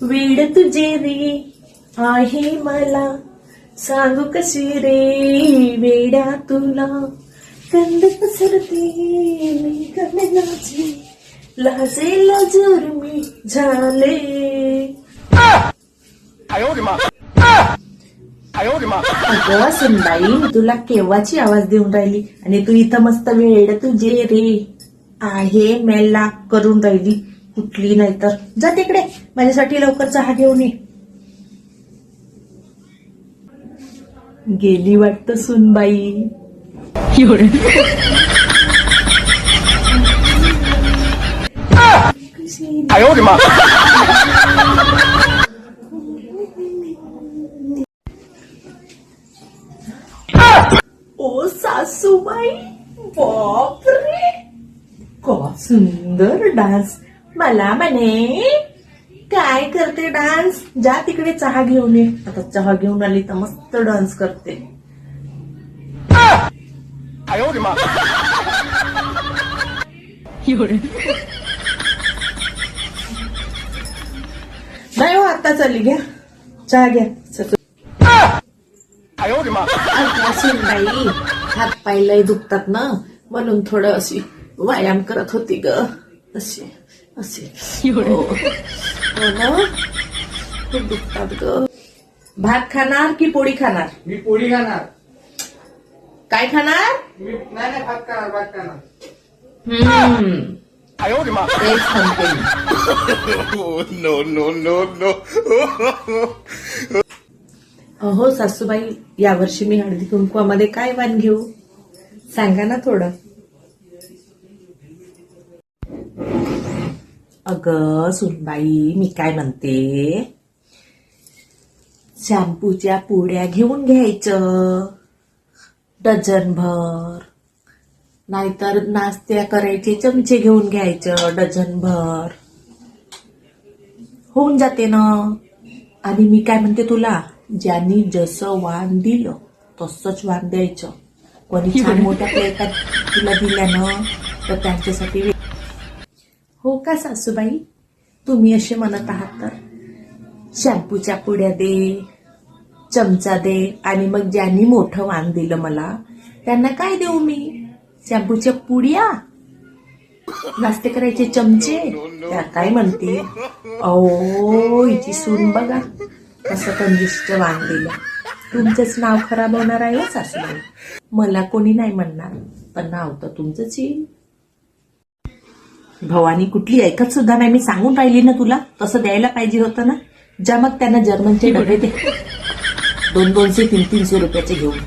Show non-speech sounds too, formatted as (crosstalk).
वेड तुझे रे आहे मला सांगू कशी रे वेड्या तुला कंद पसरते लाजे लाजूर मी झाले अगं सुनबाई तुला केव्हाची आवाज देऊन राहिली आणि तू इथं मस्त वेळ तुझे रे आहे मेला करून राहिली कुठली नाही तर जा तिकडे. माझ्यासाठी लवकर चहा घेऊन ये. गेली वाटत सुनबाई. ओ सासूबाई बापरे. का सुंदर डान्स मला म्हणे काय करते डान्स ज्या तिकडे चहा घेऊन ये. आता चहा घेऊन आली तर मस्त डान्स करते. नाही हो आता चालली घ्या. चहा घ्या. नाही हात पाय दुखतात ना. म्हणून थोडं अशी व्यायाम करत होती ग. अशी. हो. हो खूप दुखतात ग. भात खाणार की पोळी खाणार? मी पोळी खाणार. काय खाणार? हो नाही नाही भात खाणार भात खाणार. मी. (laughs) Oh, सासूबाई यावर्षी मी हळदी कुंकवामध्ये काय वाण घेऊ? सांगा ना थोडं. अगं सुनबाई मी काय म्हणते शॅम्पूच्या पुड्या घेऊन घ्यायचं डझनभर नाहीतर नाश्त्या करायचे चमचे घेऊन घ्यायचं डझनभर होऊन जाते ना आणि मी काय म्हणते तुला ज्यांनी जसं वाण दिलं तसंच वाण द्यायचं कोणी छान मोठ्या प्लेटात तुला दिल्यानं तर त्यांच्यासाठी हो का सासूबाई? तुम्ही असे म्हणत आहात तर शॅम्पूच्या पुड्या दे चमचा दे आणि मग ज्यांनी मोठं वाण दिलं मला त्यांना काय देऊ मी? शॅम्पूच्या पुड्या? नाश्ते करायचे चमचे? त्या काय म्हणते? अहो हिची सून बघा कसं कंजुष्ट वाण दिलं. तुमचंच नाव खराब होणार आहे हो सासूबाई. मला कोणी नाही म्हणणार पण नाव तर तुमचंच येईल. भवानी कुठली ऐकत सुद्धा नाही. मी सांगून राहिली ना तुला तसं द्यायला पाहिजे होतं ना. ज्या मग त्यांना जर्मनचे डबे दे. दोन दोनशे तीन तीनशे रुपयाचे घेऊन.